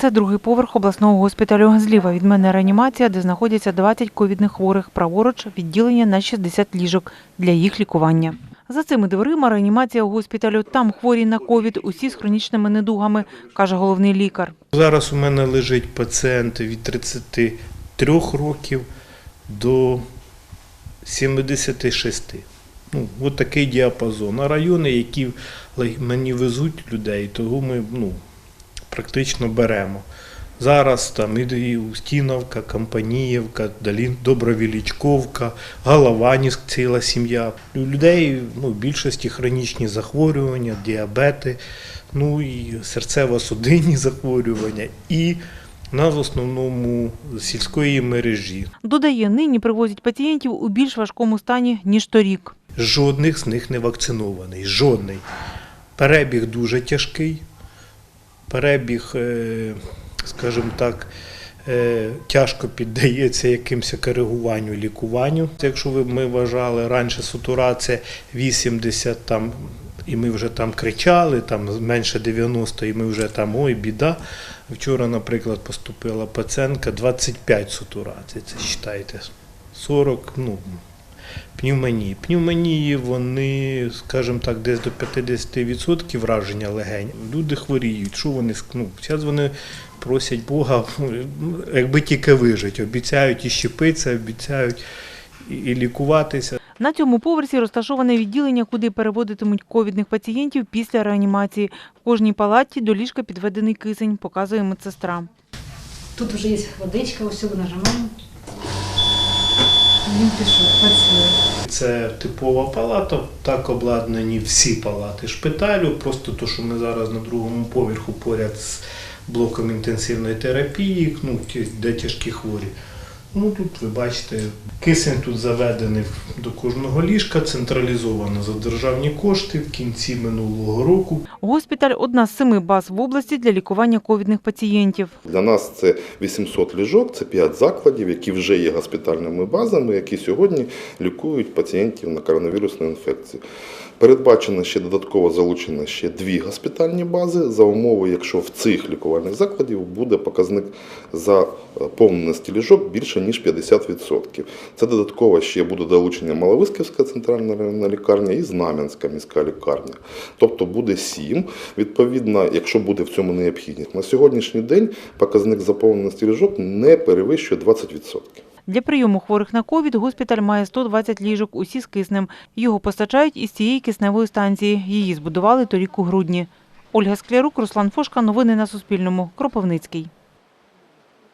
Це другий поверх обласного госпіталю. Зліва від мене реанімація, де знаходяться 20 ковідних хворих. Праворуч відділення на 60 ліжок для їх лікування. За цими дверима реанімація у госпіталю. Там хворі на ковід, усі з хронічними недугами, каже головний лікар. Зараз у мене лежить пацієнт від 33 років до 76. Ну, от такий діапазон. А райони, які мені везуть людей, того ми ну, практично беремо. Зараз там і- Устіновка, Компаніївка, Добровілічковка, Голованівськ, ціла сім'я. У людей ну, в більшості хронічні захворювання, діабети, ну і серцево-судинні захворювання, і на в основному сільської мережі. Додає, нині привозять пацієнтів у більш важкому стані, ніж торік. Жодних з них не вакцинований. Жодний. Перебіг дуже тяжкий. Перебіг, е, скажімо так, е, тяжко піддається якимось коригуванню, лікуванню. Якщо ми вважали раніше сатурація 80 там. І ми вже там кричали, там менше 90, і ми вже там ой, біда. Вчора, наприклад, поступила пацієнтка 25 сатурацій, це вважайте, 40, ну, пневмонії. Пневмонії, вони, скажімо так, десь до 50% враження легень. Люди хворіють. Що вони ну, зараз вони просять Бога, якби тільки вижити. Обіцяють і щепитися, обіцяють і, і лікуватися. На цьому поверсі розташоване відділення, куди переводитимуть ковідних пацієнтів після реанімації. В кожній палаті до ліжка підведений кисень, показує медсестра. Тут вже є водичка, ось сюди нажимаємо. Він пішов, працює. Це типова палата, так обладнані всі палати шпиталю. Просто то, що ми зараз на другому поверху поряд з блоком інтенсивної терапії, ну, де тяжкі хворі. Ну тут ви бачите, кисень тут заведений до кожного ліжка, централізовано за державні кошти в кінці минулого року. Госпіталь одна з семи баз в області для лікування ковідних пацієнтів. Для нас це 800 ліжок, це 5 закладів, які вже є госпітальними базами, які сьогодні лікують пацієнтів на коронавірусну інфекцію. Передбачено ще додатково залучено ще дві госпітальні бази за умови, якщо в цих лікувальних закладів буде показник заповненості ліжок більше ніж 50%. Це додатково ще буде долучення Маловисківська центральна лікарня і Знам'янська міська лікарня. Тобто буде 7. Відповідно, якщо буде в цьому необхідність. На сьогоднішній день показник заповненості ліжок не перевищує 20%. Для прийому хворих на ковід госпіталь має 120 ліжок, усі з киснем. Його постачають із цієї кисневої станції. Її збудували торік у грудні. Ольга Склярук, Руслан Фошка. Новини на Суспільному. Кропивницький.